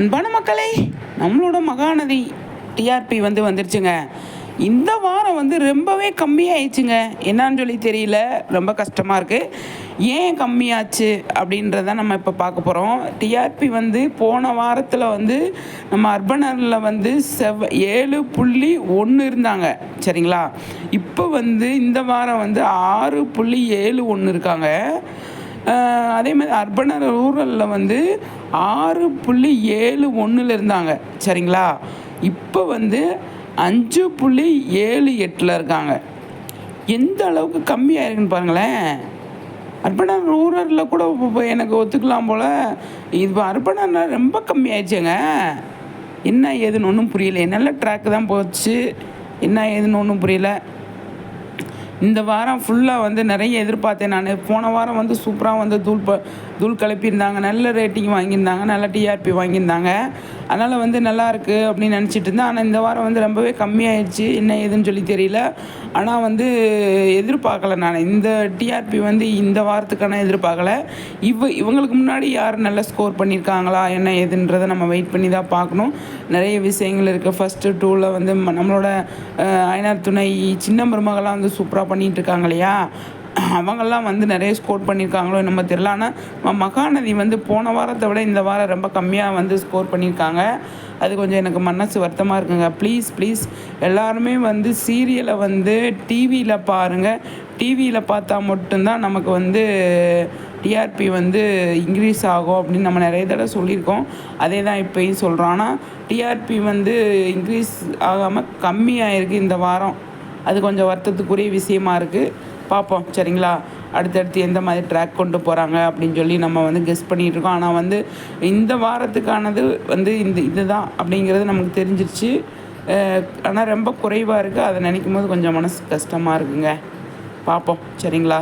அன்பான மக்களே நம்மளோட மகாநதி டிஆர்பி வந்து வந்துருச்சுங்க. இந்த வாரம் வந்து ரொம்பவே கம்மியாயிடுச்சுங்க. என்னன்னு சொல்லி தெரியல. ரொம்ப கஷ்டமாக இருக்குது ஏன் கம்மியாச்சு அப்படின்றத நம்ம இப்போ பார்க்க போகிறோம் டிஆர்பி வந்து போன வாரத்தில் வந்து நம்ம அர்பனரில் வந்து செவ் ஏழு புள்ளி ஒன்று இருந்தாங்க. சரிங்களா? இப்போ வந்து இந்த வாரம் வந்து ஆறு புள்ளி ஏழு ஒன்று இருக்காங்க. அதே மாதிரி அர்பன் ரூரலில் வந்து ஆறு புள்ளி ஏழு ஒன்றில் இருந்தாங்க. சரிங்களா? இப்போ வந்து அஞ்சு புள்ளி ஏழு எட்டில் இருக்காங்க. எந்த அளவுக்கு கம்மியாயிருக்குன்னு பாருங்களேன். அர்பன் ரூரலில் கூட இப்போ எனக்கு ஒத்துக்கலாம் போல். இது அர்பன் ரொம்ப கம்மியாயிடுச்சுங்க. என்ன ஏதுன்னு ஒன்றும் புரியல. நல்ல ட்ராக் தான் போச்சு. என்ன ஏதுன்னு ஒன்றும் புரியல. இந்த வாரம் ஃபுல்லாக வந்து நிறைய எதிர்பார்த்தேன் நான். போன வாரம் வந்து சூப்பராக வந்து தூள் ப தூள் கிளப்பியிருந்தாங்க நல்ல ரேட்டிங் வாங்கியிருந்தாங்க. நல்ல டிஆர்பி வாங்கியிருந்தாங்க. அதனால் வந்து நல்லாயிருக்கு அப்படின்னு நினச்சிட்டு இருந்தேன். ஆனால் இந்த வாரம் வந்து ரொம்பவே கம்மியாயிடுச்சு என்ன ஏதுன்னு சொல்லி தெரியல. ஆனால் வந்து எதிர்பார்க்கல நான். இந்த டிஆர்பி வந்து இந்த வாரத்துக்கான எதிர்பார்க்கல. இவ இவங்களுக்கு முன்னாடி யார் நல்லா ஸ்கோர் பண்ணியிருக்காங்களா? என்ன ஏதுன்றதை நம்ம வெயிட் பண்ணி தான் பார்க்கணும். நிறைய விஷயங்கள் இருக்குது ஃபஸ்ட்டு டூவில் வந்து ம- நம்மளோட அயனார் துணை சின்ன மருமகள்லாம் வந்து சூப்பராக பண்ணிகிட்டு இருக்காங்க இல்லையா அவங்கெல்லாம் வந்து நிறைய ஸ்கோர் பண்ணியிருக்காங்களோ நம்ம தெரியல. ஆனால் மகாநதி வந்து போன வாரத்தை விட இந்த வாரம் ரொம்ப கம்மியாக வந்து ஸ்கோர் பண்ணியிருக்காங்க. அது கொஞ்சம் எனக்கு மனசு வருத்தமாக இருக்குங்க. ப்ளீஸ் ப்ளீஸ் எல்லாருமே வந்து சீரியலை வந்து டிவியில் பாருங்கள் டிவியில் பார்த்தா மட்டும்தான் நமக்கு வந்து டிஆர்பி வந்து இன்க்ரீஸ் ஆகும் அப்படின்னு நம்ம நிறைய தடவை சொல்லியிருக்கோம். அதே தான் இப்போயும் சொல்கிறோம் ஆனால் டிஆர்பி வந்து இன்க்ரீஸ் ஆகாமல் கம்மியாயிருக்கு இந்த வாரம். அது கொஞ்சம் வருத்தத்துக்குரிய விஷயமா இருக்குது பார்ப்போம் சரிங்களா? அடுத்தடுத்து எந்த மாதிரி ட்ராக் கொண்டு போகிறாங்க அப்படின்னு சொல்லி நம்ம வந்து கெஸ் பண்ணிகிட்டு இருக்கோம். ஆனால் வந்து இந்த வாரத்துக்கானது வந்து இந்த இதுதான் அப்படிங்கிறது நமக்கு தெரிஞ்சிருச்சு. ஆனால் ரொம்ப குறைவாக இருக்குது அதை நினைக்கும் போது கொஞ்சம் மனசு கஷ்டமாக இருக்குங்க. பார்ப்போம் சரிங்களா?